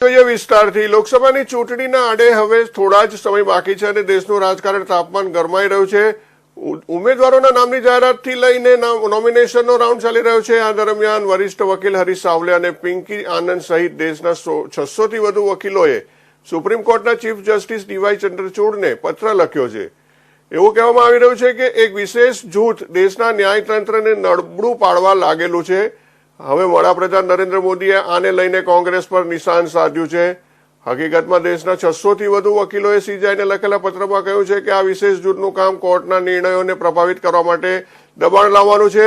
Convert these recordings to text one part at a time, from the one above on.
જોઈએ વિસ્તારથી લોકસભાની ચૂંટણીના આડે હવે થોડા જ સમય બાકી છે અને દેશનું રાજકારણ તાપમાન ગરમાઈ રહ્યું છે. ઉમેદવારોના નામની જાહેરાતથી લઈને નોમિનેશનનો રાઉન્ડ ચાલી રહ્યો છે. આ દરમિયાન વરિષ્ઠ વકીલ હરીશ સાવલે અને પિંકી આનંદ સહિત દેશના છસો થી વધુ વકીલોએ સુપ્રીમ કોર્ટના ચીફ જસ્ટિસ ડીવાય ચંદ્રચૂડને પત્ર લખ્યો છે. એવું કહેવામાં આવી રહ્યું છે કે એક વિશેષ જૂથ દેશના ન્યાયતંત્રને નબળું પાડવા લાગેલું છે. હવે વડાપ્રધાન નરેન્દ્ર મોદીએ આને લઈને કોંગ્રેસ પર નિશાન સાધ્યું છે. હકીકતમાં દેશના છસો થી વધુ વકીલોએ સીજાઈને લખેલા પત્રમાં કહ્યું છે કે આ વિશેષ જૂથનું કામ કોર્ટના નિર્ણયોને પ્રભાવિત કરવા માટે દબાણ લાવવાનું છે.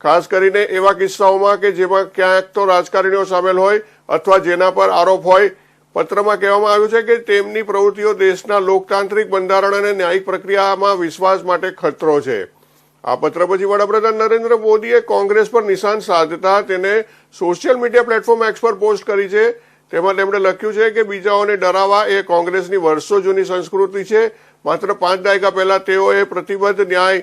ખાસ કરીને એવા કિસ્સાઓમાં કે જેમાં ક્યાંક તો રાજકારણીઓ સામેલ હોય અથવા જેના પર આરોપ હોય. પત્રમાં કહેવામાં આવ્યું છે કે તેમની પ્રવૃત્તિઓ દેશના લોકતાંત્રિક બંધારણ અને ન્યાયિક પ્રક્રિયામાં વિશ્વાસ માટે ખતરો છે. આ પત્ર પછી વડાપ્રધાન નરેન્દ્ર મોદીએ કોંગ્રેસ પર નિશાન સાધતા તેને સોશિયલ મીડિયા પ્લેટફોર્મ એક્સ પર પોસ્ટ કરી છે. તેમાં તેમણે લખ્યું છે કે બીજાઓને ડરાવવા એ કોંગ્રેસની વર્ષો જૂની સંસ્કૃતિ છે. માત્ર પાંચ દાયકા પહેલા તેઓએ પ્રતિબદ્ધ ન્યાય,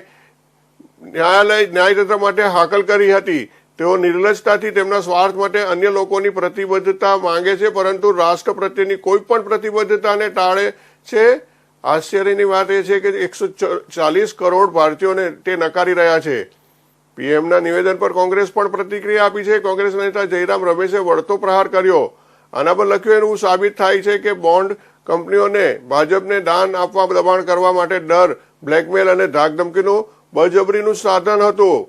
ન્યાયાલય, ન્યાયતંત્ર માટે હાકલ કરી હતી. તેઓ નિર્લજતાથી તેમના સ્વાર્થ માટે અન્ય લોકોની પ્રતિબદ્ધતા માંગે છે, પરંતુ રાષ્ટ્ર પ્રત્યેની કોઈ પણ પ્રતિબદ્ધતાને ટાળે છે. આશ્ચર્યની વાત એ છે કે એકસો ચાલીસ કરોડ ભારતીયોને તે નકારી રહ્યા છે. પીએમના નિવેદન પર કોંગ્રેસ પણ પ્રતિક્રિયા આપી છે. કોંગ્રેસ નેતા જયરામ રમેશે વળતો પ્રહાર કર્યો. આના પર લખ્યું એવું સાબિત થાય છે કે બોન્ડ કંપનીઓને ભાજપને દાન આપવા દબાણ કરવા માટે ડર, બ્લેકમેલ અને ધાકધમકીનું બળજબરીનું સાધન હતું.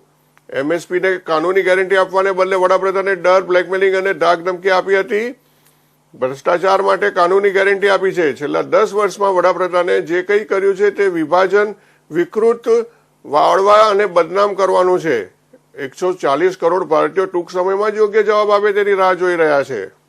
એમએસપીને કાનૂની ગેરંટી આપવાને બદલે વડાપ્રધાને ડર, બ્લેકમેલિંગ અને ધાકધમકી આપી હતી. ભ્રષ્ટાચાર માટે કાનૂની ગેરંટી આપી છે. છેલ્લા દસ વર્ષમાં વડાપ્રધાને જે કંઈ કર્યું છે તે વિભાજન, વિકૃત વાળવા અને બદનામ કરવાનું છે. એકસો ચાલીસ કરોડ ભારતીયો ટૂંક સમયમાં જ યોગ્ય જવાબ આપે તેની રાહ જોઈ રહ્યા છે.